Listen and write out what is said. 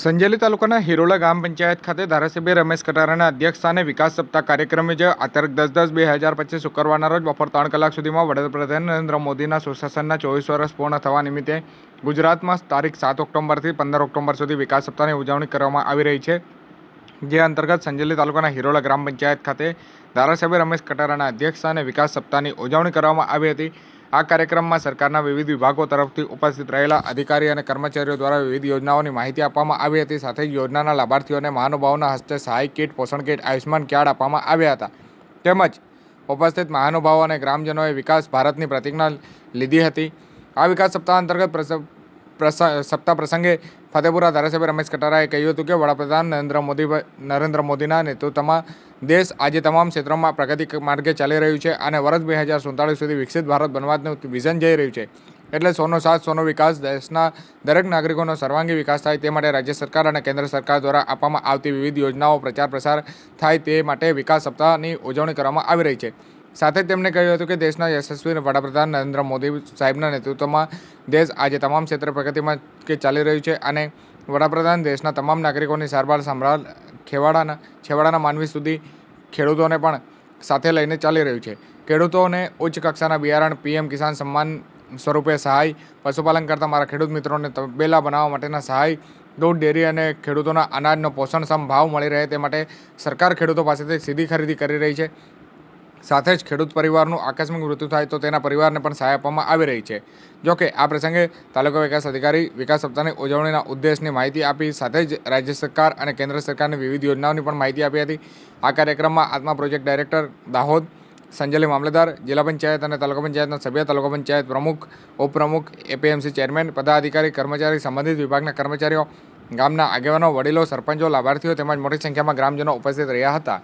સંજેલી તાલુકાના હિરોલા ગ્રામ પંચાયત ખાતે ધારાસભ્ય રમેશ કટારાના અધ્યક્ષસ્થાને વિકાસ સપ્તાહ કાર્યક્રમ જે તારીખ દસ દસ બે હજાર પચીસ શુક્રવારના રોજ બપોર ત્રણ કલાક સુધીમાં વડાપ્રધાન નરેન્દ્ર મોદીના સુશાસનના ચોવીસ વર્ષ પૂર્ણ થવા નિમિત્તે ગુજરાતમાં તારીખ સાત ઓક્ટોબરથી પંદર ઓક્ટોબર સુધી વિકાસ સપ્તાહની ઉજવણી કરવામાં આવી રહી છે. જે અંતર્ગત સંજેલી તાલુકાના હિરોલા ગ્રામ પંચાયત ખાતે ધારાસભ્ય રમેશ કટારાના અધ્યક્ષસ્થાને વિકાસ સપ્તાહની ઉજવણી કરવામાં આવી હતી. આ કાર્યક્રમમાં સરકારના વિવિધ વિભાગો તરફથી ઉપસ્થિત રહેલા અધિકારી અને કર્મચારીઓ દ્વારા વિવિધ યોજનાઓની માહિતી આપવામાં આવી હતી. સાથે યોજનાના લાભાર્થીઓને મહાનુભાવોના હસ્તે સહાય કીટ, પોષણ કીટ, આયુષ્યમાન કાર્ડ આપવામાં આવ્યા હતા. તેમજ ઉપસ્થિત મહાનુભાવો અને ગ્રામજનોએ વિકાસ ભારતની પ્રતિજ્ઞા લીધી હતી. આ વિકાસ સપ્તાહ અંતર્ગત સપ્તાહ પ્રસંગે ફતેપુરા ધારાસભ્ય રમેશ કટારાએ કહ્યું હતું કે, વડાપ્રધાન નરેન્દ્ર મોદી નરેન્દ્ર મોદીના નેતૃત્વમાં દેશ આજે તમામ ક્ષેત્રોમાં પ્રગતિ માર્ગે ચાલી રહ્યું છે અને વર્ષ બે હજાર સુડતાલીસ સુધી વિકસિત ભારત બનવાનું વિઝન જઈ રહ્યું છે. એટલે સોનો સાથ, સોનો વિકાસ, દેશના દરેક નાગરિકોનો સર્વાંગી વિકાસ થાય તે માટે રાજ્ય સરકાર અને કેન્દ્ર સરકાર દ્વારા આપવામાં આવતી વિવિધ યોજનાઓ પ્રચાર પ્રસાર થાય તે માટે વિકાસ સપ્તાહની ઉજવણી કરવામાં આવી રહી છે. સાથે તેમણે કહ્યું હતું કે દેશના યશસ્વી વડાપ્રધાન નરેન્દ્ર મોદી સાહેબના નેતૃત્વમાં દેશ આજે તમામ ક્ષેત્રે પ્રગતિમાં કે ચાલી રહ્યું છે અને વડાપ્રધાન દેશના તમામ નાગરિકોની સારવાર સંભાળ ખેવાડાના છેવાડાના માનવી સુધી ખેડૂતોને પણ સાથે લઈને ચાલી રહ્યું છે. ખેડૂતોને ઉચ્ચ કક્ષાના બિયારણ, પીએમ કિસાન સન્માન સ્વરૂપે સહાય, પશુપાલન કરતા મારા ખેડૂત મિત્રોને તબેલા બનાવવા માટેના સહાય, દૂધ, ડેરી અને ખેડૂતોના અનાજનો પોષણક્ષમ ભાવ મળી રહે તે માટે સરકાર ખેડૂતો પાસેથી સીધી ખરીદી કરી રહી છે. સાથે જ ખેડૂત પરિવારનું આકસ્મિક મૃત્યુ થાય તો તેના પરિવારને પણ સહાય આપવામાં આવી રહી છે. જોકે આ પ્રસંગે તાલુકા વિકાસ અધિકારી વિકાસ સપ્તાહની ઉજવણીના ઉદ્દેશની માહિતી આપી સાથે જ રાજ્ય સરકાર અને કેન્દ્ર સરકારની વિવિધ યોજનાઓની પણ માહિતી આપી હતી. આ કાર્યક્રમમાં ATMA project director Dahod, Sanjeli મામલેદાર જિલ્લા પંચાયત અને તાલુકા પંચાયતના સભ્ય, તાલુકા પંચાયત પ્રમુખ, ઉપપ્રમુખ, એપીએમસી ચેરમેન, પદાધિકારી, કર્મચારી, સંબંધિત વિભાગના કર્મચારીઓ, ગામના આગેવાનો, વડીલો, સરપંચો, લાભાર્થીઓ તેમજ મોટી સંખ્યામાં ગ્રામજનો ઉપસ્થિત રહ્યા હતા.